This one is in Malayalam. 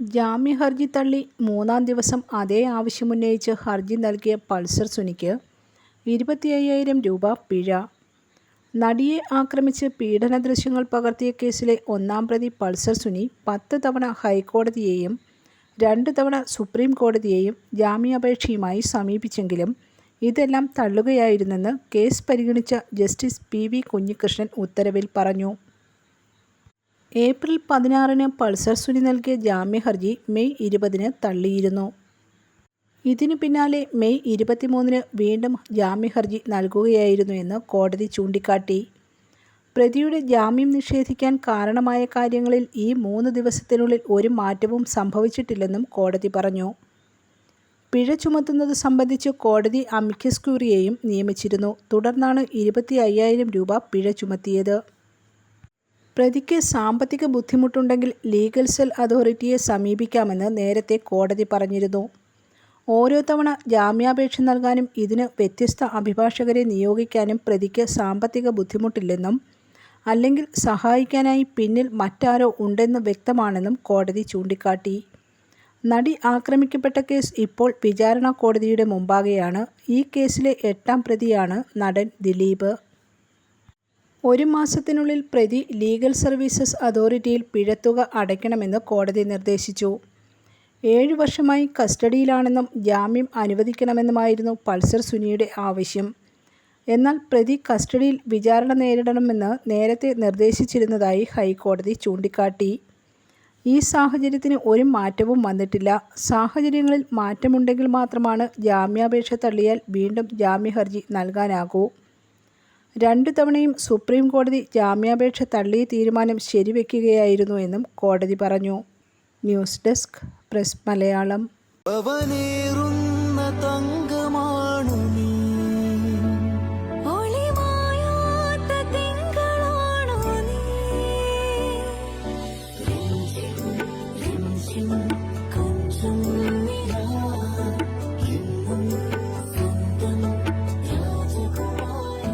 ജാമ്യ ഹർജി തള്ളി മൂന്നാം ദിവസം അതേ ആവശ്യമുന്നയിച്ച് ഹർജി നൽകിയ പൾസർ സുനിക്ക് ഇരുപത്തി അയ്യായിരം രൂപ പിഴ. നടിയെ ആക്രമിച്ച് പീഡന ദൃശ്യങ്ങൾ പകർത്തിയ കേസിലെ ഒന്നാം പ്രതി പൾസർ സുനി പത്ത് തവണ ഹൈക്കോടതിയെയും രണ്ട് തവണ സുപ്രീം കോടതിയെയും ജാമ്യാപേക്ഷയുമായി സമീപിച്ചെങ്കിലും ഇതെല്ലാം തള്ളുകയായിരുന്നെന്ന് കേസ് പരിഗണിച്ച ജസ്റ്റിസ് പി വി കുഞ്ഞികൃഷ്ണൻ ഉത്തരവിൽ പറഞ്ഞു. ഏപ്രിൽ പതിനാറിന് പൾസർ സുനി നൽകിയ ജാമ്യഹർജി മെയ് ഇരുപതിന് തള്ളിയിരുന്നു. ഇതിനു പിന്നാലെ മെയ് ഇരുപത്തിമൂന്നിന് വീണ്ടും ജാമ്യഹർജി നൽകുകയായിരുന്നു എന്ന് കോടതി ചൂണ്ടിക്കാട്ടി. പ്രതിയുടെ ജാമ്യം നിഷേധിക്കാൻ കാരണമായ കാര്യങ്ങളിൽ ഈ മൂന്ന് ദിവസത്തിനുള്ളിൽ ഒരു മാറ്റവും സംഭവിച്ചിട്ടില്ലെന്നും കോടതി പറഞ്ഞു. പിഴ ചുമത്തുന്നത് സംബന്ധിച്ച് കോടതി അമിക്കസ് നിയമിച്ചിരുന്നു. തുടർന്നാണ് ഇരുപത്തി അയ്യായിരം രൂപ പിഴ ചുമത്തിയത്. പ്രതിക്ക് സാമ്പത്തിക ബുദ്ധിമുട്ടുണ്ടെങ്കിൽ ലീഗൽ സെൽ അതോറിറ്റിയെ സമീപിക്കാമെന്ന് നേരത്തെ കോടതി പറഞ്ഞിരുന്നു. ഓരോ തവണ ജാമ്യാപേക്ഷ നൽകാനും ഇതിന് വ്യത്യസ്ത അഭിഭാഷകരെ നിയോഗിക്കാനും പ്രതിക്ക് സാമ്പത്തിക ബുദ്ധിമുട്ടില്ലെന്നും അല്ലെങ്കിൽ സഹായിക്കാനായി പിന്നിൽ മറ്റാരോ ഉണ്ടെന്ന് വ്യക്തമാണെന്നും കോടതി ചൂണ്ടിക്കാട്ടി. നടി ആക്രമിക്കപ്പെട്ട കേസ് ഇപ്പോൾ വിചാരണ കോടതിയുടെ മുമ്പാകെയാണ്. ഈ കേസിലെ എട്ടാം പ്രതിയാണ് നടൻ ദിലീപ്. ഒരു മാസത്തിനുള്ളിൽ പ്രതി ലീഗൽ സർവീസസ് അതോറിറ്റിയിൽ പിഴത്തുക അടയ്ക്കണമെന്ന് കോടതി നിർദ്ദേശിച്ചു. ഏഴു വർഷമായി കസ്റ്റഡിയിലാണെന്നും ജാമ്യം അനുവദിക്കണമെന്നുമായിരുന്നു പൾസർ സുനിയുടെ ആവശ്യം. എന്നാൽ പ്രതി കസ്റ്റഡിയിൽ വിചാരണ നേരിടണമെന്ന് നേരത്തെ നിർദ്ദേശിച്ചിരുന്നതായി ഹൈക്കോടതി ചൂണ്ടിക്കാട്ടി. ഈ സാഹചര്യത്തിന് ഒരു മാറ്റവും വന്നിട്ടില്ല. സാഹചര്യങ്ങളിൽ മാറ്റമുണ്ടെങ്കിൽ മാത്രമാണ് ജാമ്യാപേക്ഷ തള്ളിയാൽ വീണ്ടും ജാമ്യഹർജി നൽകാനാകൂ. രണ്ടു തവണയും സുപ്രീം കോടതി ജാമ്യാപേക്ഷ തള്ളി തീരുമാനം ശരിവെക്കുകയായിരുന്നു എന്നും കോടതി പറഞ്ഞു. News desk press Malayalam.